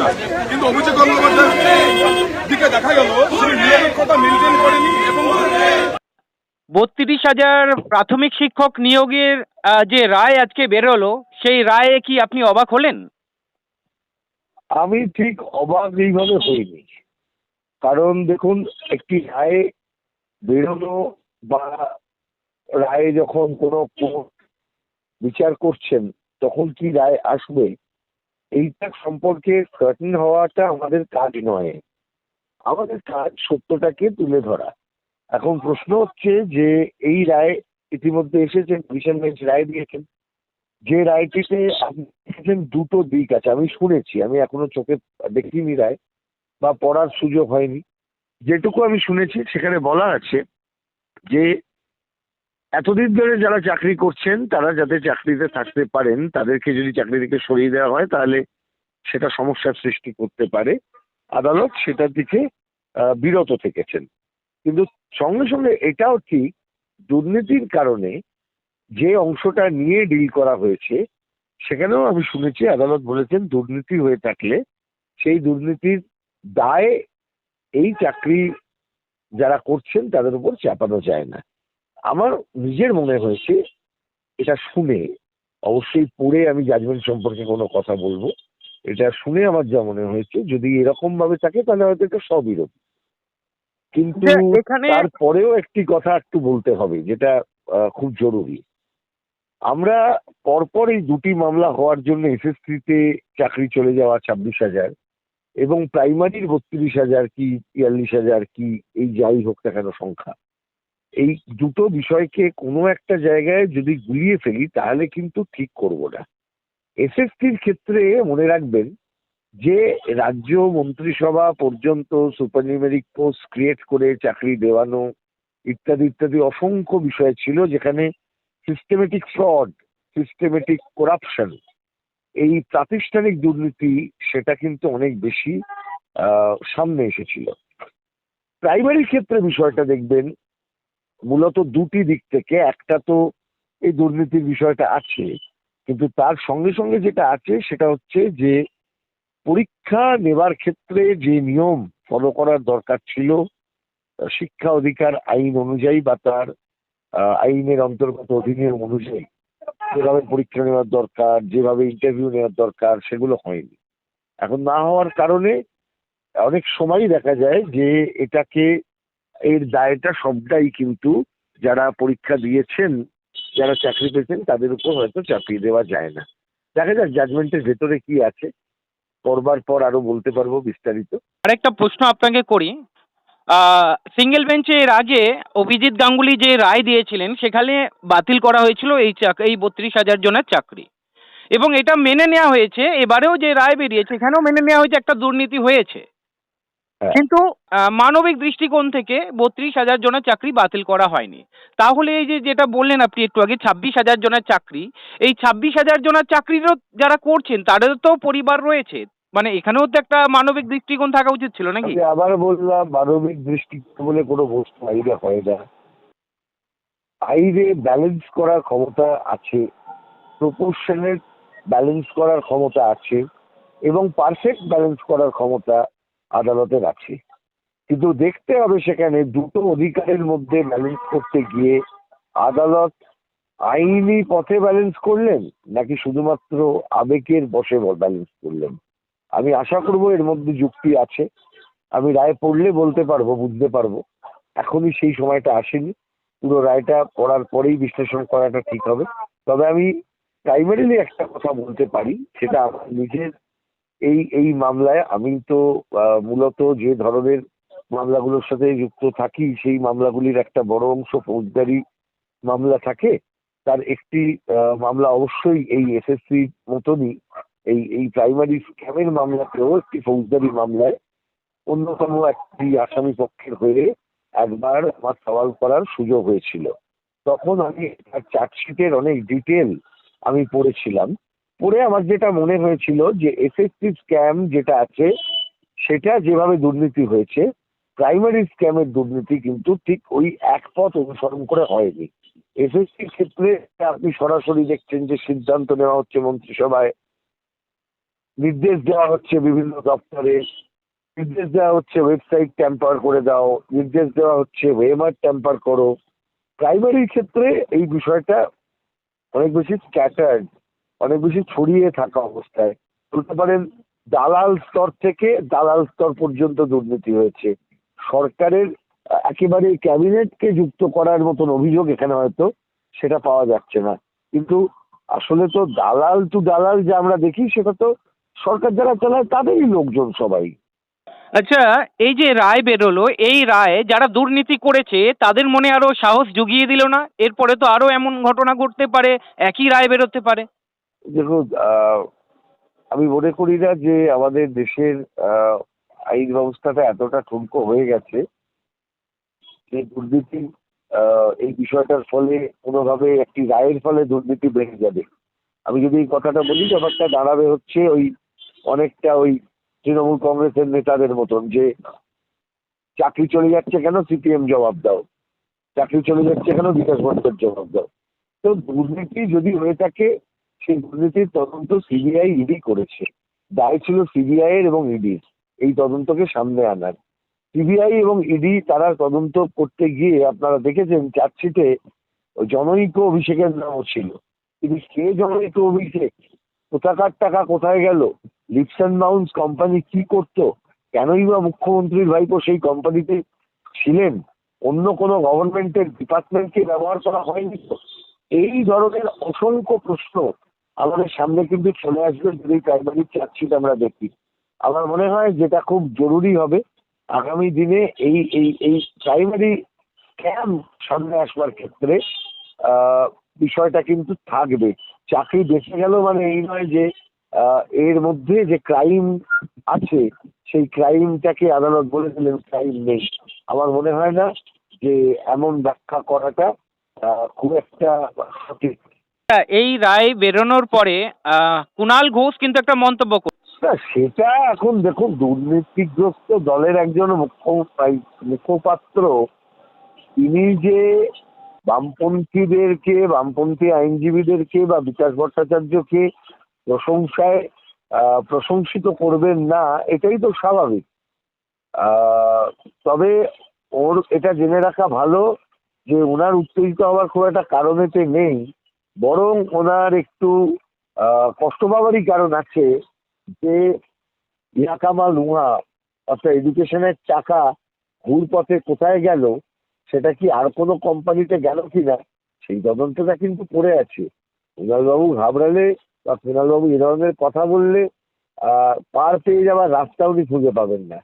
না। কিন্তু অভিষেক দিকে দেখা গেল তিনি নিরপেক্ষতা মেনটেন করেনি এবং বত্রিশ হাজার প্রাথমিক শিক্ষক নিয়োগের যে রায় আজকে বেরোলো সেই রায়ে কি আপনি অবাক হলেন? আমি ঠিক অবাক এইভাবে হইনি। কারণ দেখুন একটি রায় বেরোনো বা রায়ে যখন কোনো কোর্ট বিচার করছেন তখন কি রায় আসবে? এইটা সম্পর্কে সার্টেন হওয়াটা আমাদের কাজ নয়। আমাদের কাজ সত্যটাকে তুলে ধরা। এখন প্রশ্ন হচ্ছে যে, এই রায় ইতিমধ্যে এসেছেন ডিভিশন বেঞ্চ রায় দিয়েছেন। যে রায়টিতে আপনি দুটো দিক আছে। আমি শুনেছি, আমি এখনও চোখে দেখিনি রায় বা পড়ার সুযোগ হয়নি। যেটুকু আমি শুনেছি, সেখানে বলা আছে যে এতদিন ধরে যারা চাকরি করছেন, তারা যাতে চাকরিতে থাকতে পারেন, তাদেরকে যদি চাকরি থেকে সরিয়ে দেওয়া হয়, তাহলে সেটা সমস্যার সৃষ্টি করতে পারে। আদালত সেটার দিকে বিরত থেকেছেন। কিন্তু সঙ্গে সঙ্গে এটাও ঠিক, দুর্নীতির কারণে যে অংশটা নিয়ে ডিল করা হয়েছে, সেখানেও আমি শুনেছি, আদালত বলেছেন দুর্নীতি হয়ে থাকলে সেই দুর্নীতির দায় এই চাকরি যারা করছেন, তাদের উপর চাপানো যায় না। আমার নিজের মনে হয়েছে এটা শুনে অবশ্যই পড়ে আমি জাজমেন্ট সম্পর্কে কোনো কথা বলব। এটা শুনে আমার যা মনে হয়েছে যদি এরকম ভাবে থাকে তাহলে হয়তো এটা স্ববিরোধী। কিন্তু তারপরেও একটি কথা একটু বলতে হবে যেটা খুব জরুরি। আমরা পরপর এই দুটি মামলা হওয়ার জন্য এসএসসিতে চাকরি চলে যাওয়া ছাব্বিশ হাজার এবং প্রাইমারির বত্রিশ হাজার কি বিয়াল্লিশ হাজার কি এই যাই হোক না কেন সংখ্যা। এই দুটো বিষয়কে কোনো একটা জায়গায় যদি গুলিয়ে ফেলি, তাহলে কিন্তু ঠিক করব না। এসএসসির ক্ষেত্রে মনে রাখবেন যে রাজ্য মন্ত্রিসভা পর্যন্ত সুপারনিউমেরিক পোস্ট ক্রিয়েট করে চাকরি দেওয়ানো ইত্যাদি ইত্যাদি অসংখ্য বিষয় ছিল, যেখানে সিস্টেমেটিক ফ্রড সিস্টেমেটিক করাপশন এই প্রাতিষ্ঠানিক দুর্নীতি সেটা কিন্তু অনেক বেশি সামনে এসেছিল। প্রাইমারি ক্ষেত্রে বিষয়টা দেখবেন মূলত দুটি দিক থেকে একটা তো এই দুর্নীতির বিষয়টা আছে, কিন্তু তার সঙ্গে সঙ্গে যেটা আছে সেটা হচ্ছে যে পরীক্ষা নেবার ক্ষেত্রে যে নিয়ম ফলো করার দরকার ছিল শিক্ষা অধিকার আইন অনুযায়ী বা তার আইনের অন্তর্গত অধিনিয়ম অনুযায়ী যেভাবে পরীক্ষা নেওয়ার দরকার, যেভাবে ইন্টারভিউ নেওয়ার দরকার সেগুলো হয়নি। এখন না হওয়ার কারণে অনেক সময়ই দেখা যায় যে এটাকে এর দায়টা সবটাই কিন্তু যারা পরীক্ষা দিয়েছেন, যারা চাকরি পেয়েছেন, তাদের উপর হয়তো চাপিয়ে দেওয়া যায় না। দেখা যাক জাজমেন্টের ভেতরে কি আছে। করবার পর আরও বলতে পারব বিস্তারিত। আরেকটা প্রশ্ন আপনাকে করি। সিঙ্গেল বেঞ্চে এর আগে অভিজিৎ গাঙ্গুলি যে রায় দিয়েছিলেন, সেখানে বাতিল করা হয়েছিল এই এই বত্রিশ হাজার জনের চাকরি। এবং এটা মেনে নেওয়া হয়েছে। এবারেও যে রায় বেরিয়েছে, এখানেও মেনে নেওয়া হয়েছে, একটা দুর্নীতি হয়েছে। হ্যাঁ। কিন্তু আহ, মানবিক দৃষ্টিকোণ থেকে বত্রিশ হাজার জনের চাকরি বাতিল করা হয়নি। তাহলে এই যে যেটা বললেন আপনি একটু আগে ছাব্বিশ হাজার জনের চাকরি এই ছাব্বিশ হাজার জনের চাকরিরও যারা করছেন তাদের তো পরিবার রয়েছে। মানে এখানেও তো একটা মানবিক দৃষ্টিকোণ থাকা উচিত ছিল নাকি? আবার বললাম মানবিক দৃষ্টিকোণ বলে কোনো বস্তু আইনে হয় না। আইনে ব্যালেন্স করার ক্ষমতা আছে প্রপোর্শনের ব্যালেন্স করার ক্ষমতা আছে এবং পারফেক্ট ব্যালেন্স করার ক্ষমতা আদালতের আছে। কিন্তু দেখতে হবে সেখানে দুটো অধিকারের মধ্যে ব্যালেন্স করতে গিয়ে আদালত আইনি পথে ব্যালেন্স করলেন নাকি শুধুমাত্র আবেগের বসে ব্যালেন্স করলেন? আমি আশা করব এর মধ্যে যুক্তি আছে। আমি রায় পড়লে বলতে পারব, বুঝতে পারব। এখনই সেই সময়টা আসেনি। পুরো রায়টা পড়ার পরেই বিশ্লেষণ করাটা ঠিক হবে। তবে আমি প্রাইমারিলি একটা কথা বলতে পারি, সেটা আমার নিজের এই এই মামলায় আমি তো মূলত যে ধরনের মামলাগুলোর সাথে যুক্ত থাকি, সেই মামলাগুলির একটা বড় অংশ ফৌজদারি মামলা থাকে। তার একটি মামলা অবশ্যই এই এসএসসি মতনই, এই এই প্রাইমারি স্ক্যামের মামলাতেও একটি ফৌজদারি মামলায় অন্যতম একটি আসামি পক্ষের হয়ে একবার আমার সওয়াল করার সুযোগ হয়েছিল। তখন আমি তার চার্জশিটের অনেক ডিটেল আমি পড়েছিলাম। পড়ে আমার যেটা মনে হয়েছিল যে এসএসসি স্ক্যাম যেটা আছে, সেটা যেভাবে দুর্নীতি হয়েছে প্রাইমারি স্ক্যামের দুর্নীতি কিন্তু ঠিক ওই এক পথ অনুসরণ করে হয়নি। এসএসসির ক্ষেত্রে আপনি সরাসরি দেখছেন যে সিদ্ধান্ত নেওয়া হচ্ছে মন্ত্রিসভায়, নির্দেশ দেওয়া হচ্ছে বিভিন্ন দপ্তরে, নির্দেশ দেওয়া হচ্ছে ওয়েবসাইট ট্যাম্পার করে দাও, নির্দেশ দেওয়া হচ্ছে ওয়েমার ট্যাম্পার করো। প্রাইমারির ক্ষেত্রে এই বিষয়টা অনেক বেশি স্ক্যাটার্ড অনেক বেশি ছড়িয়ে থাকা অবস্থায়। বলতে পারেন, দালাল স্তর থেকে দালাল স্তর পর্যন্ত দুর্নীতি হয়েছে। সরকারের একেবারে ক্যাবিনেটকে যুক্ত করার মতন অভিযোগ এখানে হয়তো সেটা পাওয়া যাচ্ছে না। কিন্তু আসলে তো দালাল টু দালাল যে আমরা দেখি, সেটা তো সরকার যারা চালায়, তাদেরই লোকজন সবাই। আচ্ছা এই যে রায় বেরোলো, এই রায় যারা দুর্নীতি করেছে, তাদের মনে আরও সাহস জুগিয়ে দিল না? এরপরে তো আরও এমন ঘটনা ঘটতে পারে, একই রায় বেরোতে পারে। দেখুন আমি মনে করি না যে আমাদের দেশের আইন ব্যবস্থাটা এতটা ঠুনকো হয়ে গেছে যে দুর্নীতি এই বিষয়টার ফলে কোনোভাবে একটি রায়ের ফলে দুর্নীতি বেড়ে যাবে। আমি যদি এই কথাটা বলি ব্যাপারটা দাঁড়াবে হচ্ছে ওই অনেকটা ওই তৃণমূল কংগ্রেসের নেতাদের মতন যে, চাকরি চলে যাচ্ছে কেন? সিপিএম জবাব দাও। চাকরি চলে যাচ্ছে কেন? বিকাশ ভট্টের জবাব দাও। তো দুর্নীতি যদি হয়ে থাকে সেই দুর্নীতির তদন্ত সিবিআই ইডি করেছে। দায় ছিল সিবিআই এর এবং ইডির এই তদন্তকে সামনে আনার। সিবিআই এবং ইডি তারা তদন্ত করতে গিয়ে আপনারা দেখেছেন চার্জশিটে জনৈক অভিষেকের নামও ছিল। কিন্তু কে জনৈক অভিষেক? কোথাকার টাকা কোথায় গেল? লিপস অ্যান্ড বাউন্স কোম্পানি কি করতো? কেনই বা মুখ্যমন্ত্রীর ভাইপো সেই কোম্পানিতে ছিলেন? অন্য কোনো গভর্নমেন্টের ডিপার্টমেন্টকে ব্যবহার করা হয়নি তো? এই ধরনের অসংখ্য প্রশ্ন আমাদের সামনে কিন্তু চলে আসবে যদি প্রাইমারি চার্জশিট আমরা দেখি। আমার মনে হয় যেটা খুব জরুরি হবে, আগামী দিনে এই এই এই প্রাইমারি স্ক্যাম সামনে আসবার ক্ষেত্রে বিষয়টা কিন্তু থাকবে। চাকরি বেঁচে গেল মানে এই নয় যে এর মধ্যে যে ক্রাইম আছে, সেই ক্রাইমটাকে আদালত বলে দিলেন ক্রাইম নেই। আমার মনে হয় না যে এমন ব্যাখ্যা করাটা খুব একটা সঠিক। এই রায় বেরোনোর পরে কুণাল ঘোষ কিন্তু একটা মন্তব্য সেটা এখন দেখুন, দুর্নীতিগ্রস্ত দলের একজন মুখপাত্র, তিনি যে বামপন্থীদেরকে, বামপন্থী আইনজীবীদেরকে বা বিকাশ ভট্টাচার্যকে প্রশংসায় প্রশংসিত করবেন না, এটাই তো স্বাভাবিক। তবে ওর এটা জেনে রাখা ভালো যে ওনার উত্তেজিত হওয়ার খুব একটা কারণ এতে নেই। বরং ওনার একটু কষ্ট পাওয়ারই কারণ আছে যে ইয়াকামা লুহা অর্থাৎ এডুকেশনের টাকা ঘুরপথে কোথায় গেল, সেটা কি আর কোনো কোম্পানিতে গেল কিনা, সেই তদন্তটা কিন্তু পড়ে আছে। কুণালবাবু ঘাবড়ালে বা কুণালবাবু এ ধরনের কথা বললে পার পেয়ে যাওয়ার রাস্তা উনি খুঁজে পাবেন না।